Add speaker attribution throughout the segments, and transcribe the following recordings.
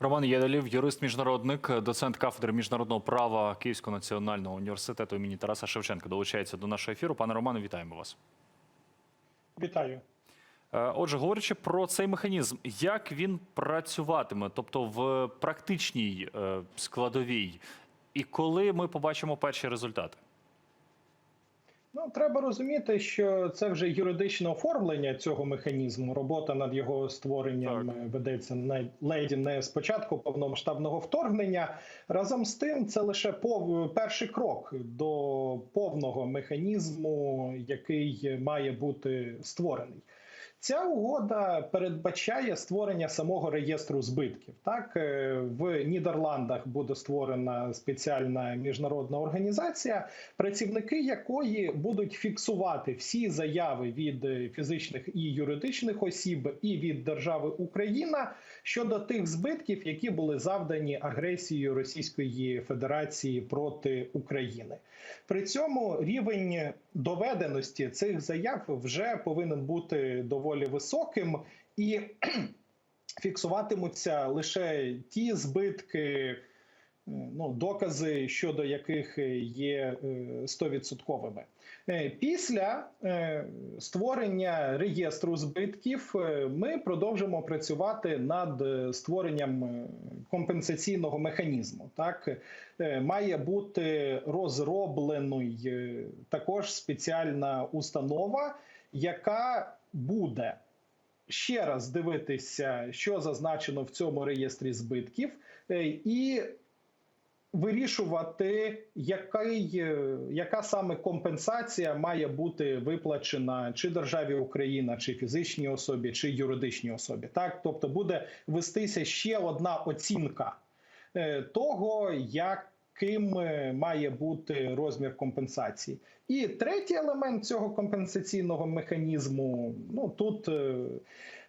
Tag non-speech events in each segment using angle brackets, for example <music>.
Speaker 1: Роман Єдалів, юрист міжнародник, доцент кафедри міжнародного права Київського національного університету імені Тараса Шевченка долучається до нашого ефіру. Пане Романе, вітаємо вас.
Speaker 2: Вітаю.
Speaker 1: Е, Отже, говорячи про цей механізм, як він працюватиме, тобто в практичній е, складовій, і коли ми побачимо перші результати?
Speaker 2: Ну, треба розуміти, що це вже юридичне оформлення цього механізму. Робота над його створенням
Speaker 1: Так.
Speaker 2: е, ведеться на леді не з початку повномасштабного вторгнення. Разом з тим, це лише пов... перший крок до повного механізму, який має бути створений. Ця угода передбачає створення самого реєстру збитків. Так Е, в Нідерландах буде створена спеціальна міжнародна організація, працівники якої будуть фіксувати всі заяви від е, фізичних і юридичних осіб і від держави Україна щодо тих збитків, які були завдані агресією Російської Федерації проти України. При цьому рівень доведеності цих заяв вже повинен бути доволі високим і <clears throat> фіксуватимуться лише ті збитки, ну, докази щодо яких є е, стовідсотковими. Е, Після е, створення реєстру збитків е, ми продовжимо працювати над е, створенням е, компенсаційного механізму. Так Е, має бути розроблений е, також спеціальна установа, яка буде ще раз дивитися, що зазначено в цьому реєстрі збитків, е, і вирішувати, який, е, яка саме компенсація має бути виплачена чи державі Україна, чи фізичній особі, чи юридичній особі. Так, тобто буде вестися ще одна оцінка е, того, яким е, має бути розмір компенсації. І третій елемент цього компенсаційного механізму. Ну тут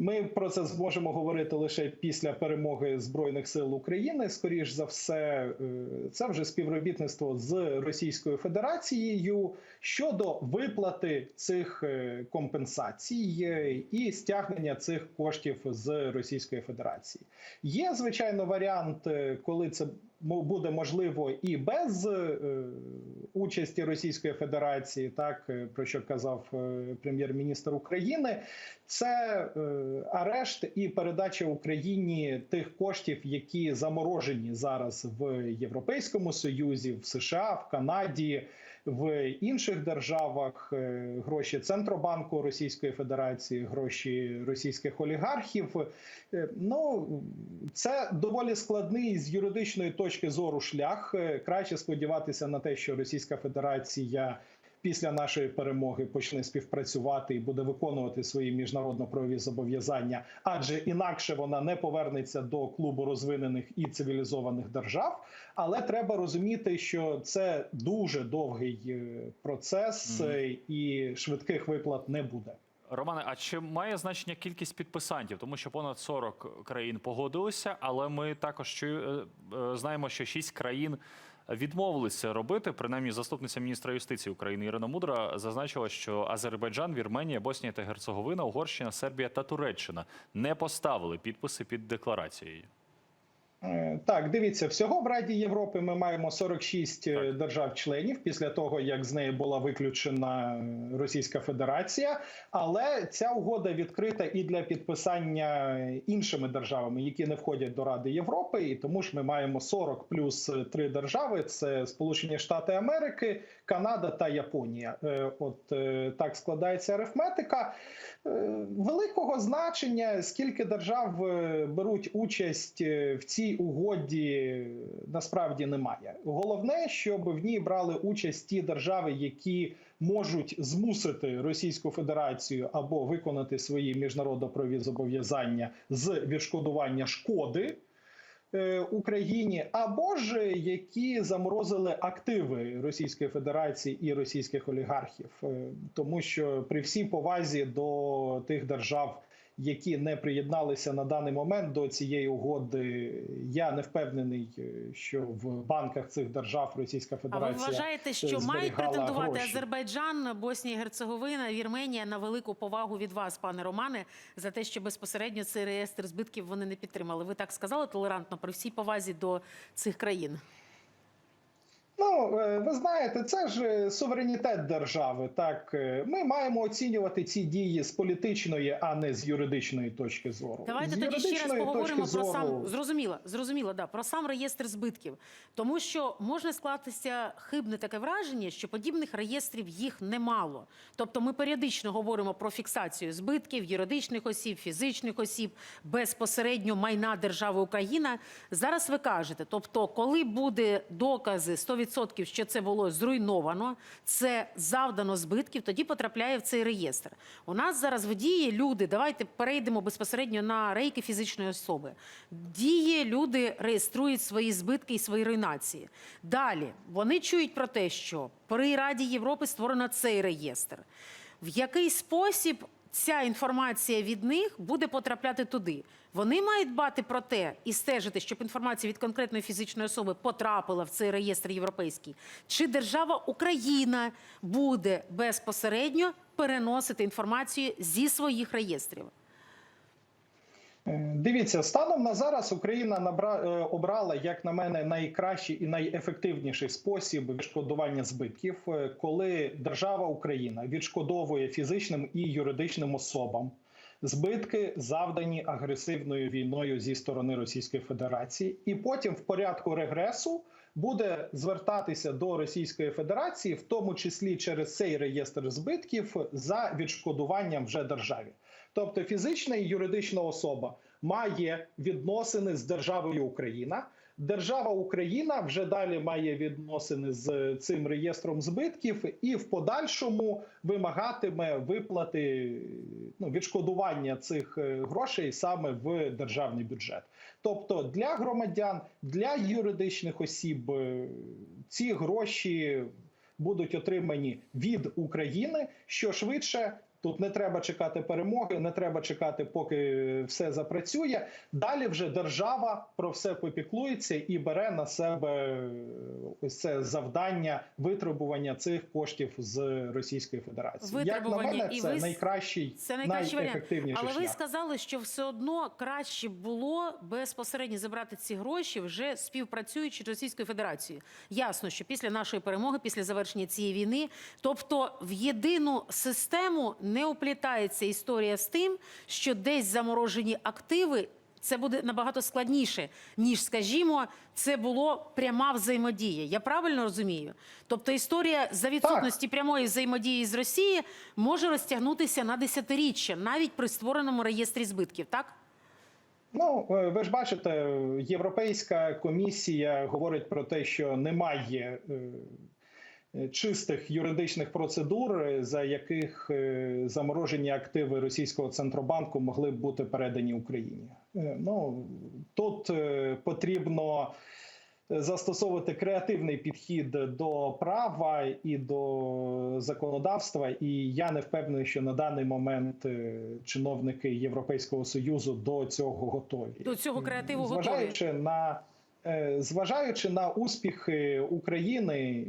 Speaker 2: ми про це зможемо говорити лише після перемоги збройних сил України. Скоріш за все, е, це вже співробітництво з Російською Федерацією щодо виплати цих е, компенсацій е, і стягнення цих коштів з Російської Федерації. Є звичайно варіант, коли це буде можливо і без е, участі Російської Федерації, так е, про що казав е, прем'єр-міністр України, це арешт і передача Україні тих коштів, які заморожені зараз в Європейському Союзі, в США, в Канаді. В інших державах е, гроші Центробанку Російської Федерації, гроші російських олігархів. Е, Ну це доволі складний з юридичної точки зору шлях. Е, Краще сподіватися на те, що Російська Федерація після нашої перемоги почне співпрацювати і буде виконувати свої міжнародно-правові зобов'язання, адже інакше вона не повернеться до клубу розвинених і цивілізованих держав. Але треба розуміти, що це дуже довгий е, процес, е, і швидких виплат не буде.
Speaker 1: Романе, а чи має значення кількість підписантів? Тому що понад 40 країн погодилися, але ми також е, знаємо, що 6 країн відмовилися робити. Принаймні, заступниця міністра юстиції України Ірина Мудра зазначила, що Азербайджан, Вірменія, Боснія та Герцеговина, Угорщина, Сербія та Туреччина не поставили підписи під декларацією.
Speaker 2: Е, Так, дивіться, всього в Раді Європи ми маємо 46 е, держав-членів після того, як з неї була виключена е, Російська Федерація. Але ця угода відкрита і для підписання іншими державами, які не входять до Ради Європи. І тому ж ми маємо 40 плюс 3 держави: це Сполучені Штати Америки, Канада та Японія. От так складається арифметика. Великого значення, скільки держав беруть участь в цій угоді, е, насправді немає. Головне, щоб в ній брали участь ті держави, які можуть змусити Російську Федерацію або виконати свої міжнародно-правові зобов'язання з відшкодування шкоди. е, Україні або ж які заморозили активи Російської Федерації і російських олігархів, Е, тому що при всій повазі до тих держав, які не приєдналися на даний момент до цієї угоди. Я не впевнений, е, що в банках цих держав Російська
Speaker 3: А ви
Speaker 2: Федерація
Speaker 3: вважаєте, що мають претендувати
Speaker 2: гроші.
Speaker 3: Азербайджан, Боснія і Герцеговина, Вірменія на велику повагу від вас, пане Романе, за те, що безпосередньо цей реєстр збитків вони не підтримали? Ви так сказали толерантно при всій повазі до цих країн?
Speaker 2: Ну, е, ви знаєте, це ж е, суверенітет держави. Так, Е, ми маємо оцінювати ці дії з політичної, а не з юридичної точки зору.
Speaker 3: Давайте
Speaker 2: з
Speaker 3: тоді ще раз поговоримо
Speaker 2: точки
Speaker 3: про
Speaker 2: зору,
Speaker 3: сам зрозуміло, зрозуміло, да про сам реєстр збитків, тому що можна скластися хибне таке враження, що подібних реєстрів їх немало. Тобто, ми періодично говоримо про фіксацію збитків юридичних осіб, фізичних осіб, безпосередньо майна держави Україна. Зараз ви кажете, тобто, коли буде докази 100%, що це було зруйновано, це завдано збитків, тоді потрапляє в цей реєстр. У нас зараз в дії люди. Давайте перейдемо безпосередньо на рейки фізичної особи. Діє люди реєструють свої збитки і свої руйнації. Далі вони чують про те, що при Раді Європи створено цей реєстр. В який спосіб ця інформація від них буде потрапляти туди? Вони мають дбати про те і стежити, щоб інформація від конкретної фізичної особи потрапила в цей реєстр європейський. Чи держава Україна буде безпосередньо переносити інформацію зі своїх реєстрів?
Speaker 2: Е, Дивіться, станом на зараз Україна набра... е, обрала, як на мене, найкращий і найефективніший спосіб відшкодування збитків, е, коли держава Україна відшкодовує фізичним і юридичним особам збитки, завдані агресивною війною зі сторони Російської Федерації, і потім в порядку регресу. Буде звертатися до Російської Федерації, в тому числі через цей реєстр збитків, за відшкодуванням вже державі. Тобто фізична і юридична особа має відносини з державою Україна. Держава Україна вже далі має відносини з цим реєстром збитків і в подальшому вимагатиме виплати ну, відшкодування цих е, грошей саме в державний бюджет. Тобто для громадян, для юридичних осіб е, ці гроші будуть отримані від України що швидше. Тут не треба чекати перемоги, не треба чекати, поки все запрацює. Далі вже держава про все попіклується і бере на себе ось це завдання витребування цих коштів з Російської Федерації. Як на мене,
Speaker 3: І ви
Speaker 2: найкращий,
Speaker 3: Це найкращий варіант.
Speaker 2: найефективніший
Speaker 3: Але ви сказали, що все одно краще було безпосередньо забрати ці гроші, вже співпрацюючи з Російською Федерацією. Ясно, що після нашої перемоги, після завершення цієї війни, тобто в єдину систему не уплітається історія з тим, що десь заморожені активи. Це буде набагато складніше, ніж, скажімо, це було пряма взаємодія. Я правильно розумію? Тобто історія за відсутності прямої взаємодії з Росії може розтягнутися на десятиріччя, навіть при створеному реєстрі збитків, так?
Speaker 2: Ну, е, ви ж бачите, Європейська комісія говорить про те, що немає е, чистих юридичних процедур, е, за яких е, заморожені активи російського центробанку могли б бути передані Україні. Е, Ну тут е, потрібно застосовувати креативний підхід до права і до законодавства. І я не впевнений, що на даний момент е, чиновники Європейського союзу до цього готові.
Speaker 3: До цього креативу готові.
Speaker 2: на е, зважаючи на успіхи України,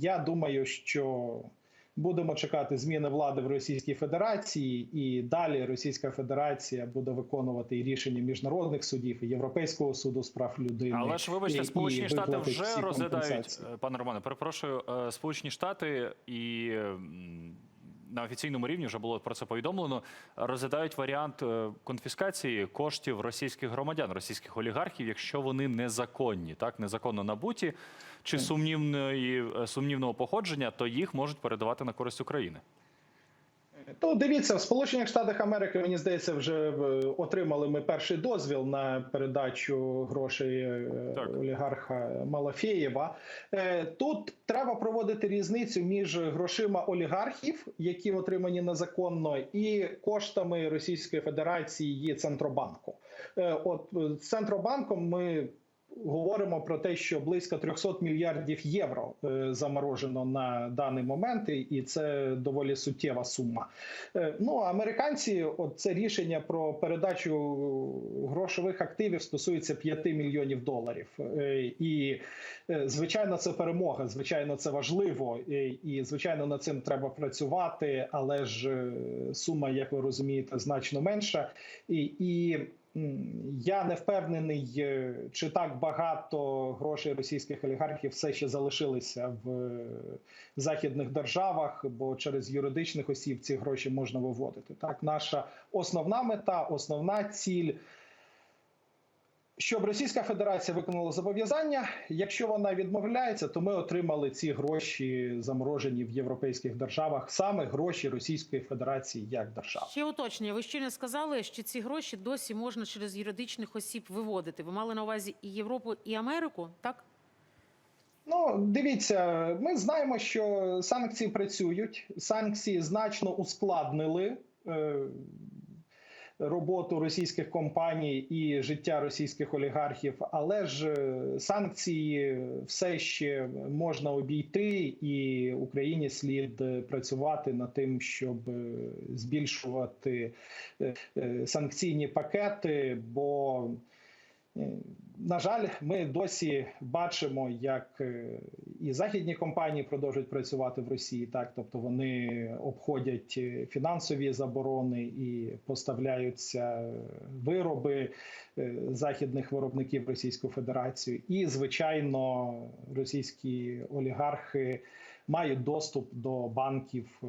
Speaker 2: я думаю, що будемо чекати зміни влади в Російській Федерації, і далі Російська Федерація буде виконувати і рішення міжнародних судів і Європейського суду з прав людини.
Speaker 1: Але ж вибачте,
Speaker 2: і
Speaker 1: Сполучені Штати вже розглядають, пане Романе, перепрошую, е, Сполучені Штати і на офіційному рівні вже було про це повідомлено. Розглядають варіант е, конфіскації коштів російських громадян, російських олігархів, якщо вони незаконні, так незаконно набуті чи сумнівної е, сумнівного походження, то їх можуть передавати на користь України.
Speaker 2: То дивіться, в Сполучених Штатах Америки, мені здається, вже е, отримали ми перший дозвіл на передачу грошей е,
Speaker 1: Так.
Speaker 2: олігарха Малафєєва. Е, Тут треба проводити різницю між грошима олігархів, які отримані незаконно, і коштами Російської Федерації і Центробанку. От Центробанком ми говоримо про те, що близько 300 мільярдів євро е, заморожено на даний момент, і- це доволі суттєва сума. Е, Ну американці, от це рішення про передачу грошових активів стосується 5 мільйонів доларів. Е, І звичайно, це перемога. Звичайно, це важливо, і, звичайно, над цим треба працювати. Але ж сума, як ви розумієте, значно менша. І, і я не впевнений, е, чи так багато грошей російських олігархів все ще залишилися в е, західних державах, бо через юридичних осіб ці гроші можна виводити. Так, наша основна мета, основна ціль. Щоб Російська Федерація виконала зобов'язання, якщо вона відмовляється, то ми отримали ці гроші заморожені в європейських державах, саме гроші Російської Федерації як держави.
Speaker 3: Ще уточнення. Ви щойно сказали, що ці гроші досі можна через юридичних осіб виводити. Ви мали на увазі і Європу, і Америку, так?
Speaker 2: Ну, дивіться, ми знаємо, що санкції працюють. Санкції значно ускладнили е, роботу російських компаній і життя російських олігархів, але ж е, санкції все ще можна обійти, і Україні слід е, працювати над тим, щоб е, збільшувати санкційні пакети, бо На жаль, ми досі бачимо, як е, і західні компанії продовжують працювати в Росії, так тобто вони обходять е, фінансові заборони і поставляються вироби е, західних виробників в Російську Федерацію. І, звичайно, російські олігархи мають доступ до банків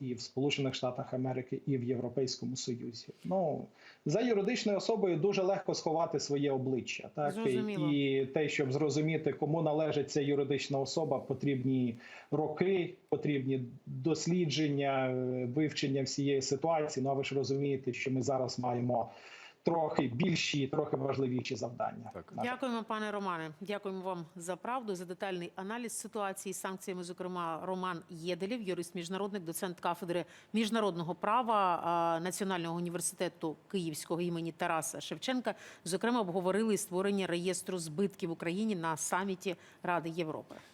Speaker 2: і в Сполучених Штатах Америки, і в Європейському Союзі. Ну за юридичною особою дуже легко сховати своє обличчя. Так
Speaker 3: Зрозуміло.
Speaker 2: і те, щоб зрозуміти, кому належить ця юридична особа, потрібні роки, потрібні дослідження, е, вивчення всієї ситуації. Ну а ви ж розумієте, що ми зараз маємо трохи більші, трохи важливіші завдання.
Speaker 1: Так.
Speaker 3: Дякуємо, пане Романе. Дякуємо вам за правду, за детальний аналіз ситуації з санкціями. Зокрема, Роман Єделєв, юрист міжнародник, доцент кафедри міжнародного права Національного університету Київського імені Тараса Шевченка. Зокрема, обговорили створення реєстру збитків в Україні на саміті Ради Європи.